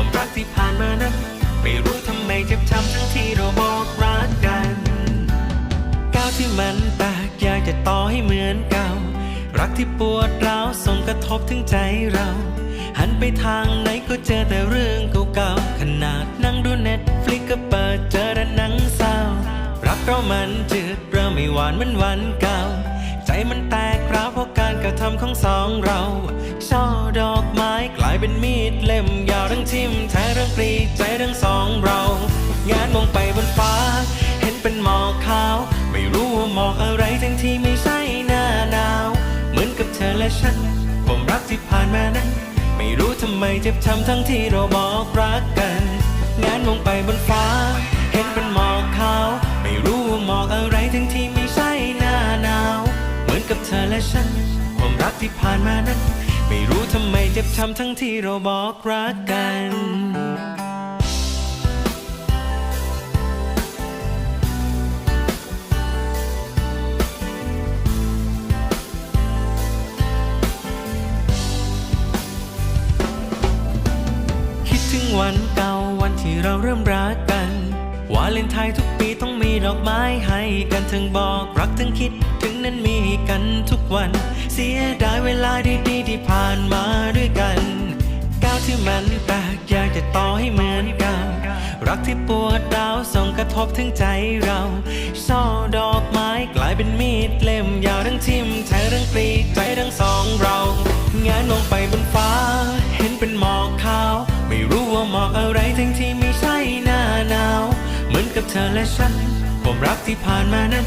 ความรักที่ผ่านมานั้น ไม่รู้ทำไมเจ็บช้ำทั้งที่เราบอกรักกัน ก้าวที่มันแตกอยากจะต่อให้เหมือนเก่า รักที่ปวดร้าวส่งกระทบถึงใจเรา หันไปทางไหนก็เจอแต่เรื่องเก่าๆขนาดนั่งดูเน็ตฟลิกก็เปิดเจอแต่หนังเศร้า รักเรามันจืดเริ่มไม่หวานเหมือนวันเก่า ใจมันแตกร้าวเพราะการกระทำของสองเราช่อดอก กลายเป็นมีดเล่มยาวทั้งทิ่มแทงทั้งกรีดใจทั้งสองเรา งานมองไปบนฟ้า เห็นเป็นหมอกขาว ไม่รู้ว่าหมอกอะไรทั้งที่ไม่ใช่หน้าหนาว เหมือนกับเธอและฉันความรักที่ผ่านมานั้น ไม่รู้ทำไมเจ็บช้ำทั้งที่เราบอกรักกัน งานมองไปบนฟ้า เห็นเป็นหมอกขาว ไม่รู้ว่าหมอกอะไรทั้งที่ไม่ใช่หน้าหนาว เหมือนกับเธอและฉันความรักที่ผ่านมานั้น ไม่รู้ทำไมเจ็บช้ำทั้งที่เราบอกรักกันคิดถึงวันเก่าวันที่เราเริ่มรักกัน วาเลนไทน์ทุกปีต้องมีดอกไม้ให้กันทั้งบอก รักทั้งคิดถึงนั้นมีกันทุกวัน เสียดายเวลาดีๆที่ผ่านมาด้วยกัน ก้าวที่มันแตกอยากจะต่อให้เหมือนเก่ารักที่ปวดร้าวส่งกระทบถึงใจเราช่อดอกไม้กลายเป็นมีดเล่มยาวทั้งทิ่มแทงทั้งกรีดใจทั้งสองเรางานมองไปบนฟ้า เห็นเป็นหมอกขาว ไม่รู้ว่าหมอกอะไรทั้งที่ไม่ใช่หน้าหนาว เหมือนกับเธอและฉัน ความรักที่ผ่านมานั้น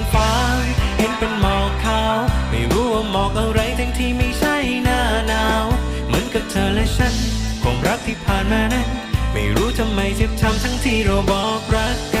น รักที่ผ่านมานั้น ไม่รู้ทำไมเจ็บช้ำทั้งที่เราบอกรักกัน